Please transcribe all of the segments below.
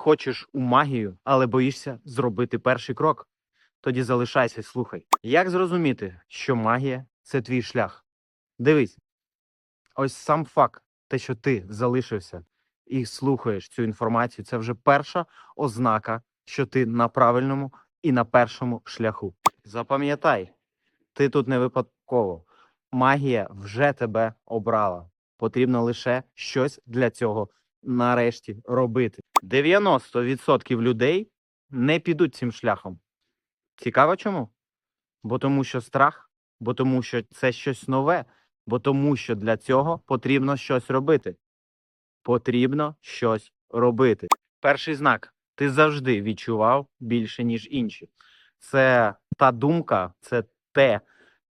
Хочеш у магію, але боїшся зробити перший крок? Тоді залишайся, слухай. Як зрозуміти, що магія це твій шлях? Дивись, ось сам факт, те, що ти залишився і слухаєш цю інформацію, це вже перша ознака, що ти на правильному і на першому шляху. Запам'ятай, ти тут не випадково. Магія вже тебе обрала. Потрібно лише щось для цього нарешті робити. 90% людей не підуть цим шляхом. Цікаво чому? Бо тому, що страх, бо тому, що це щось нове, бо тому, що для цього потрібно щось робити. Потрібно щось робити. Перший знак ти завжди відчував більше, ніж інші. Це та думка, це те,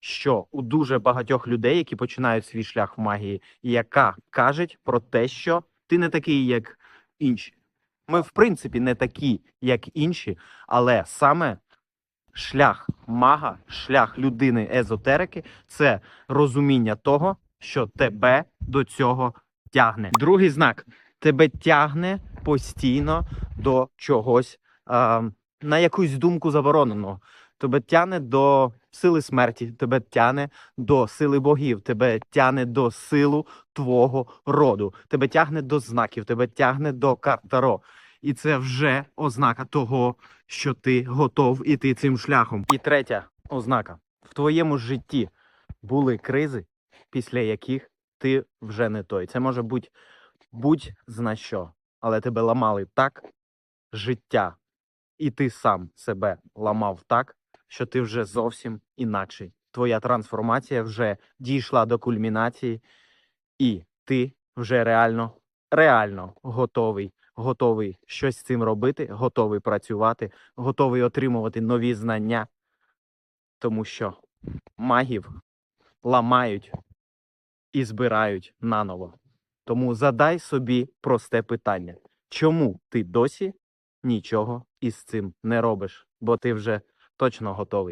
що у дуже багатьох людей, які починають свій шлях в магії, яка кажуть про те, що ти не такий, як інші. Ми, в принципі, не такі, як інші, але саме шлях мага, шлях людини езотерики це розуміння того, що тебе до цього тягне. Другий знак тебе тягне постійно до чогось, а, на якусь думку забороненого. Тебе тягне до сили смерті, тебе тягне до сили богів, тебе тягне до силу твого роду, тебе тягне до знаків, тебе тягне до карт Таро. І це вже ознака того, що ти готов іти цим шляхом. І третя ознака: в твоєму житті були кризи, після яких ти вже не той. Це може бути будь-зна що, але тебе ламали так життя, і ти сам себе ламав так, що ти вже зовсім інакший. Твоя трансформація вже дійшла до кульмінації, і ти вже реально, реально готовий, готовий щось з цим робити, готовий працювати, готовий отримувати нові знання, тому що магів ламають і збирають наново. Тому задай собі просте питання: чому ти досі нічого із цим не робиш? Бо ти вже точно готовий.